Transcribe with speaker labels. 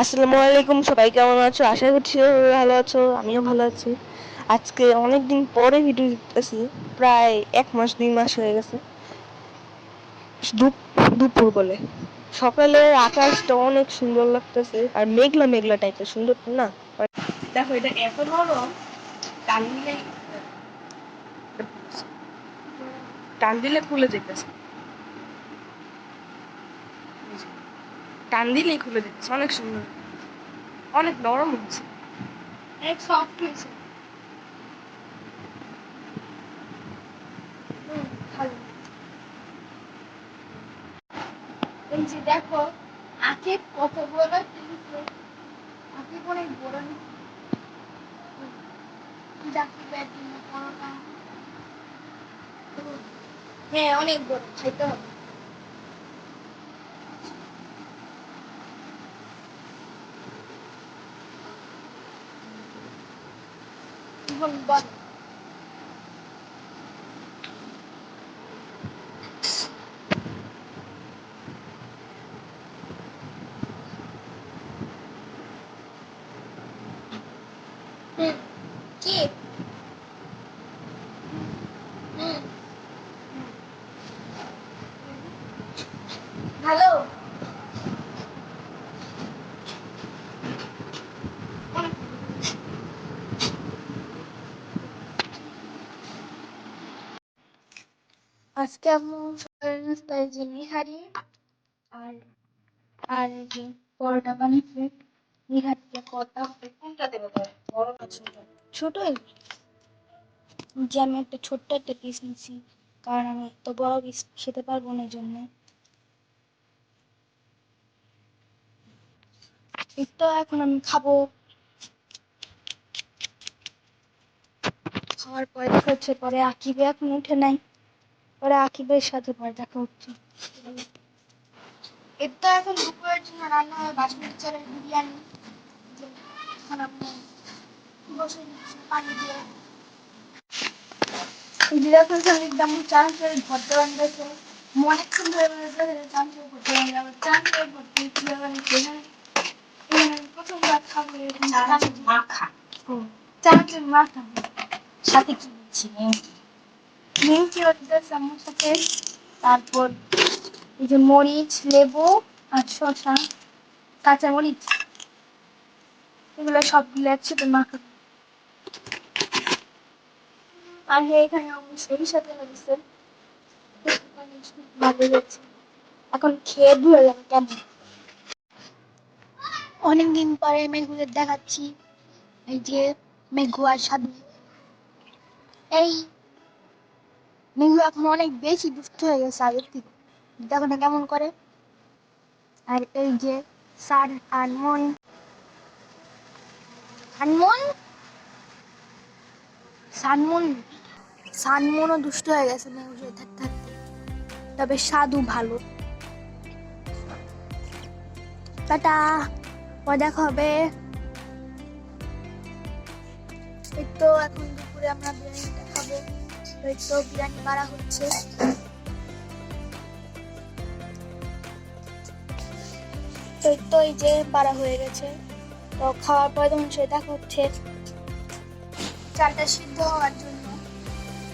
Speaker 1: আসসালামু আলাইকুম সবাই কেমন আছো? আশা করছি ভালো আছো, আমিও ভালো আছি। আজকে অনেক দিন পরে ভিডিও দিতেছি প্রায় এক মাস, দুই মাস হয়ে গেছে। দুপুর বলে। সকালের আকাশটা অনেক সুন্দর লাগতেছে, আর মেঘলা মেঘলা টাইপের সুন্দর, না? দেখো, এটা এত নরম টান দিলেই টান দিলে খুলে যেতেছে টান দিলেই খুলে দিচ্ছে। অনেক সুন্দর। অনেক নরম হচ্ছে।
Speaker 2: সফট হয়েছে। অনেক বড় হ্যাঁ অনেক বড়, খাইতে হবে। এখন বল। হুম, কি? হুম, আজকে আমি নাস্তায় যে নিহারি আর আর যে পরোটা বানিয়েছে, নিহারিকে কটা
Speaker 1: কোনটা দেবো বড় না ছোট?
Speaker 2: ছোট যে আমি একটা ছোট্ট একটা পিস নিচ্ছি কারণ আমি তো বড় পিস খেতে পারব না জন্য। তো এখন আমি খাব। খাওয়ার পরে হচ্ছে, পরে আকিবে এখন উঠে নাই। পরে আকিবের সাথে পরে দেখা হচ্ছে। এর তো এখন দুপুরের জন্য রান্না হয় বাসমতি চালের বিরিয়ানি এখন বসে পানি দিয়ে। সঙ্গে ভর্তা বানিয়েছে অনেকক্ষণ ধরে বানিয়েছে ভর্তা বানিয়ে আমার চানাচুর ভর্তা কীভাবে বানিয়েছে এখানে এখানে আমি প্রথমবার খাব এরকম।
Speaker 1: মাখা।
Speaker 2: ও, মাখা। সাথে কি দিচ্ছি? দিতেছে আমার সাথে, তারপর এই যে মরিচ, লেবু আর শসা কাঁচা মরিচ এগুলো সবগুলো একসাথে মাখা আর হ্যাঁ এখানে অবশ্যই সাথে লাগছে ভালো লাগছে এখন খেয়ে ধুয়ে যাবে কেমন অনেকদিন পরে মেঘুদের দেখাচ্ছি। এই যে মেঘু আর সাধু এই মেঘু এখন অনেক বেশি দুষ্ট হয়ে গেছে আগের থেকে। দেখো না কেমন করে? আর এই যে সার আনমন আনমন সানমন? সানমনও দুষ্ট হয়ে গেছে সাথে থাকতে থাকতে তবে সাধু ভালো। টাটা, পরে দেখা হবে। এই তো এখন দুপুরে আমরা বিরিয়ানিটা খাব। এই তো বিরিয়ানি মারা হচ্ছে। তো এই যে বাড়া হয়ে গেছে। তো খাওয়ার পরে তখন সেটা হচ্ছে। চালটা সিদ্ধ হওয়ার জন্য।